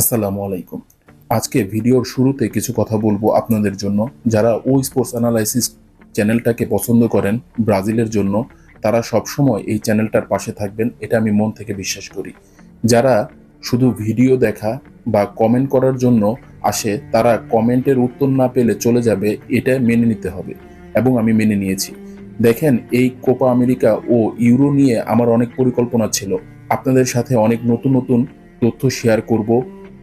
আসসালামু আলাইকুম। আজকে ভিডিওর শুরুতে কিছু কথা বলব আপনাদের জন্য। যারা ও স্পোর্টস অ্যানালাইসিস চ্যানেলটাকে পছন্দ করেন ব্রাজিলের জন্য, তারা সবসময় এই চ্যানেলটার পাশে থাকবেন, এটা আমি মন থেকে বিশ্বাস করি। যারা শুধু ভিডিও দেখা বা কমেন্ট করার জন্য আসে, তারা কমেন্টের উত্তর না পেলে চলে যাবে, এটা মেনে নিতে হবে এবং আমি মেনে নিয়েছি। দেখেন, এই কোপা আমেরিকা ও ইউরো নিয়ে আমার অনেক পরিকল্পনা ছিল। আপনাদের সাথে অনেক নতুন নতুন তথ্য শেয়ার করব।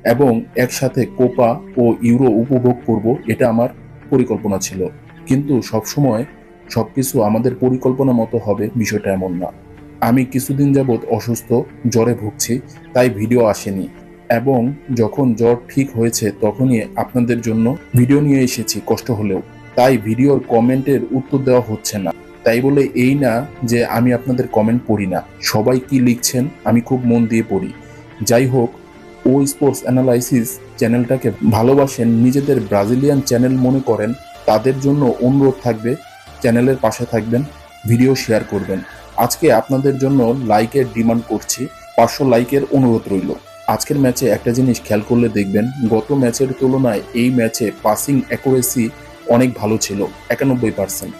এবং একসাথে কোপা ও ইউরো উপভোগ করব, এটা আমার পরিকল্পনা ছিল। কিন্তু সবসময় সবকিছু আমাদের পরিকল্পনা মতো হবে বিষয়টা এমন না। আমি কিছুদিন যাবৎ অসুস্থ, জ্বরে ভুগছি, তাই ভিডিও আসেনি। এবং যখন জ্বর ঠিক হয়েছে, তখনই আপনাদের জন্য ভিডিও নিয়ে এসেছি, কষ্ট হলেও। তাই ভিডিওর কমেন্টের উত্তর দেওয়া হচ্ছে না। তাই বলে এই না যে আমি আপনাদের কমেন্ট পড়ি না। সবাই কি লিখছেন, আমি খুব মন দিয়ে পড়ি। যাই হোক ও স্পোর্টস অ্যানালাইসিস চ্যানেলটাকে ভালোবাসেন, নিজেদের ব্রাজিলিয়ান চ্যানেল মনে করেন, তাদের জন্য অনুরোধ থাকবে, চ্যানেলের পাশে থাকবেন, ভিডিও শেয়ার করবেন। আজকে আপনাদের জন্য লাইকের ডিমান্ড করছি, পাঁচশো লাইকের অনুরোধ রইল। আজকের ম্যাচে একটা জিনিস খেয়াল করলে দেখবেন, গত ম্যাচের তুলনায় এই ম্যাচে পাসিং অ্যাকুরেসি অনেক ভালো ছিল, একানব্বই পার্সেন্ট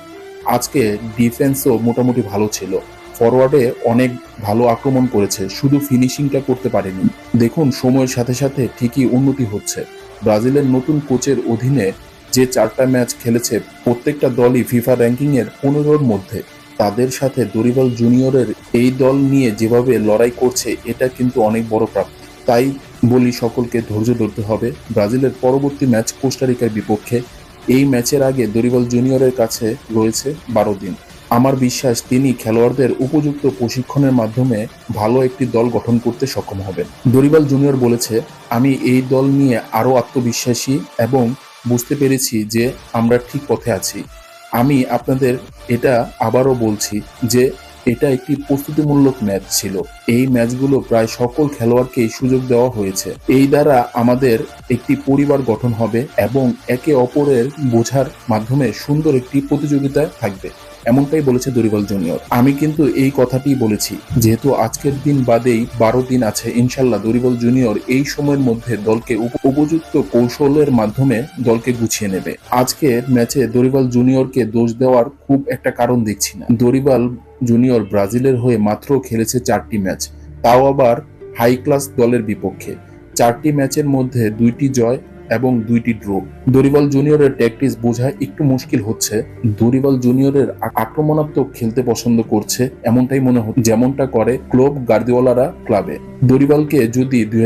আজকে ডিফেন্সও মোটামুটি ভালো ছিল। ফরওয়ার্ডে অনেক ভালো আক্রমণ করেছে, শুধু ফিনিশিংটা করতে পারেনি। দেখুন, সময়ের সাথে সাথে ঠিকই উন্নতি হচ্ছে। ব্রাজিলের নতুন কোচের অধীনে যে চারটা ম্যাচ খেলেছে, প্রত্যেকটা দলই ফিফা র্যাঙ্কিংয়ের পনেরোর মধ্যে। তাদের সাথে দরিবাল জুনিয়রের এই দল নিয়ে যেভাবে লড়াই করছে, এটা কিন্তু অনেক বড় প্রাপ্তি। তাই বলি সকলকে ধৈর্য ধরতে হবে। ব্রাজিলের পরবর্তী ম্যাচ কোস্টারিকার বিপক্ষে এই ম্যাচের আগে দরিবল জুনিয়রের কাছে রয়েছে বারো দিন। আমার বিশ্বাস, তিনি খেলোয়াড়দের উপযুক্ত প্রশিক্ষণের মাধ্যমে ভালো একটি দল গঠন করতে সক্ষম হবেন। দরিবাল জুনিয়র বলেছে, আমি এই দল নিয়ে আরও আত্মবিশ্বাসী এবং বুঝতে পেরেছি যে আমরা ঠিক পথে আছি। আমি আপনাদের এটা আবারও বলছি যে এটা একটি প্রস্তুতিমূলক ম্যাচ ছিল। এই ম্যাচগুলো প্রায় সকল খেলোয়াড়কেই সুযোগ দেওয়া হয়েছে। এই দ্বারা আমাদের একটি পরিবার গঠন হবে এবং একে অপরের বোঝার মাধ্যমে সুন্দর একটি প্রতিযোগিতা থাকবে। এমনটাই বলেছে দরিবাল জুনিয়র। আমি কিন্তু এই কথাটি বলেছি, যেহেতু আজকের দিন বাদেই বারো দিন আছে, ইনশাল্লাহ দরিবাল জুনিয়র এই সময়ের মধ্যে দলকে উপ- উপযুক্ত কৌশলের মাধ্যমে দলকে গুছিয়ে নেবে। আজকের ম্যাচে দরিবাল জুনিয়রকে দোষ দেওয়ার খুব একটা কারণ দেখছি না। দরিবাল জুনিয়র ব্রাজিলের হয়ে মাত্র খেলেছে চারটি ম্যাচ, তাও আবার হাই ক্লাস দলের বিপক্ষে। চারটি ম্যাচের মধ্যে দুইটি জয় এবং দুইটি ড্র দরিবাল জুনিয়রের ট্যাকটিস বোঝা একটু মুশকিল হচ্ছে। দরিবাল জুনিয়রের আক্রমণাত্মক খেলতে পছন্দ করছে এমনটাই মনে হচ্ছে, যেমনটা করে ক্লোব গার্দিওয়ালারা ক্লাবে। দরিবালকে যদি দুই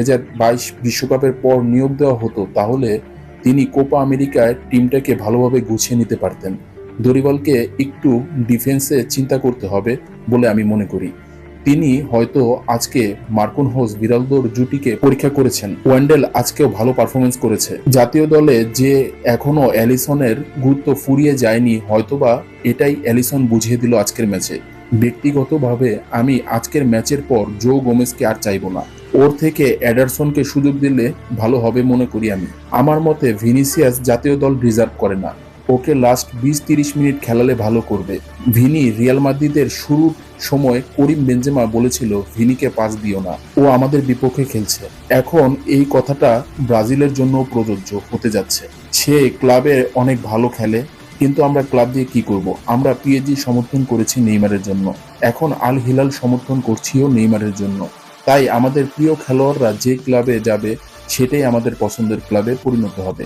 বিশ্বকাপের পর নিয়োগ দেওয়া হতো, তাহলে তিনি কোপা আমেরিকায় টিমটাকে ভালোভাবে গুছিয়ে নিতে পারতেন। দরিবালকে একটু ডিফেন্সে চিন্তা করতে হবে বলে আমি মনে করি। তিনি হয়তো আজকে মার্কুন হোস বিরালদোর জুটিকে পরীক্ষা করেছেন। ওয়েন্ডেল আজকেও ভালো পারফরমেন্স করেছে। জাতীয় দলে যে এখনও অ্যালিসনের গুরুত্ব ফুরিয়ে যায়নি, হয়তোবা এটাই অ্যালিসন বুঝিয়ে দিল আজকের ম্যাচে। ব্যক্তিগতভাবে আমি আজকের ম্যাচের পর জো গোমেজকে আর চাইব না। ওর থেকে অ্যাডারসনকে সুযোগ দিলে ভালো হবে মনে করি আমি। আমার মতে ভিনিসিয়াস জাতীয় দল রিজার্ভ করে না। ওকে লাস্ট বিশ তিরিশ মিনিট খেলালে ভালো করবে। ভিনি রিয়াল মাদ্রিদের শুরুর সময় করিম বেঞ্জেমা বলেছিল, ভিনিকে পাস দিও না। ও আমাদের বিপক্ষে খেলছে। এখন এই কথাটা ব্রাজিলের জন্য প্রযোজ্য হতে যাচ্ছে। সে ক্লাবে অনেক ভালো খেলে, কিন্তু আমরা ক্লাব দিয়ে কি করব? আমরা পিএজি সমর্থন করেছি নেইমারের জন্য। এখন আল হিলাল সমর্থন করছিও নেইমারের জন্য। তাই আমাদের প্রিয় খেলোয়াড়রা যে ক্লাবে যাবে, সেটাই আমাদের পছন্দের ক্লাবে পরিণত হবে।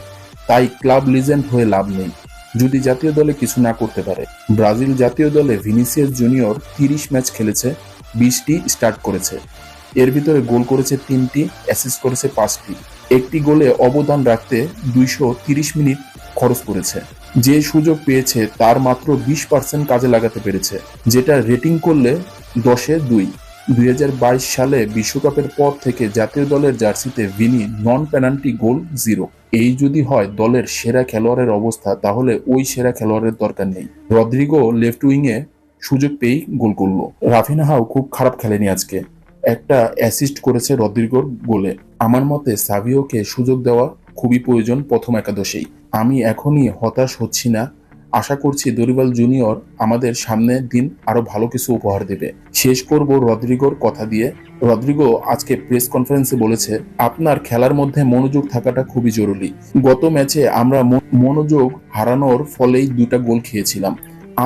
তাই ক্লাব লিজেন্ড হয়ে লাভ নেই। যদি জাতীয় দলে কিছু না করতে পারে। ব্রাজিল জাতীয় দলে ভিনিসিয়াস জুনিয়র তিরিশ ম্যাচ খেলেছে, বিশটি স্টার্ট করেছে। এর ভিতরে গোল করেছে তিনটি, অ্যাসিস্ট করেছে পাঁচটি। একটি গোলে অবদান রাখতে দুইশো তিরিশ মিনিট খরচ করেছে। যে সুযোগ পেয়েছে তার মাত্র বিশ পার্সেন্ট কাজে লাগাতে পেরেছে, যেটা রেটিং করলে দশে দুই। দুই হাজার বাইশ সালে বিশ্বকাপের পর থেকে জাতীয় দলের জার্সিতে Vini non penalty goal zero. এই যদি হয় দলের সেরা খেলোয়াড়ের অবস্থা, তাহলে ওই সেরা খেলোয়াড়ের দরকার নেই। রদ্রিগো লেফট উইংয়ে সুযোগ পেয়েই গোল করল। রাফিনাহাও খুব খারাপ খেলেনি আজকে। একটা অ্যাসিস্ট করেছে রদ্রিগোর গোলে। আমার মতে সাভিওকে সুযোগ দেওয়া খুবই প্রয়োজন প্রথম একাদশেই। আমি এখনই হতাশ হচ্ছি না। আশা করছি দরিবাল জুনিয়র আমাদের সামনের দিন আরও ভালো কিছু উপহার দেবে। শেষ করব রদ্রিগোর কথা দিয়ে। রদ্রিগো আজকে প্রেস কনফারেন্সে বলেছে, আপনার খেলার মধ্যে মনোযোগ থাকাটা খুবই জরুরি। গত ম্যাচে আমরা মনোযোগ হারানোর ফলেই দুটা গোল খেয়েছিলাম।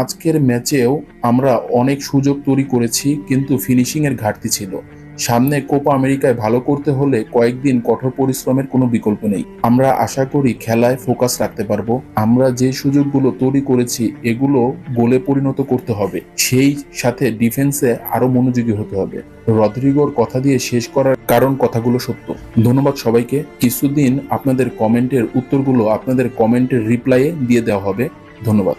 আজকের ম্যাচেও আমরা অনেক সুযোগ তৈরি করেছি, কিন্তু ফিনিশিং এর ঘাটতি ছিল। সামনে কোপা আমেরিকায় ভালো করতে হলে কয়েকদিন কঠোর পরিশ্রমের কোনো বিকল্প নেই। আমরা আশা করি খেলায় ফোকাস রাখতে পারব। আমরা যে সুযোগগুলো তৈরি করেছি, এগুলো গোলে পরিণত করতে হবে। সেই সাথে ডিফেন্সে আরও মনোযোগী হতে হবে। রদ্রিগোর কথা দিয়ে শেষ করার কারণ কথাগুলো সত্য। ধন্যবাদ সবাইকে। কিছুদিন আপনাদের কমেন্টের উত্তরগুলো আপনাদের কমেন্টের রিপ্লাইয়ে দিয়ে দেওয়া হবে। ধন্যবাদ।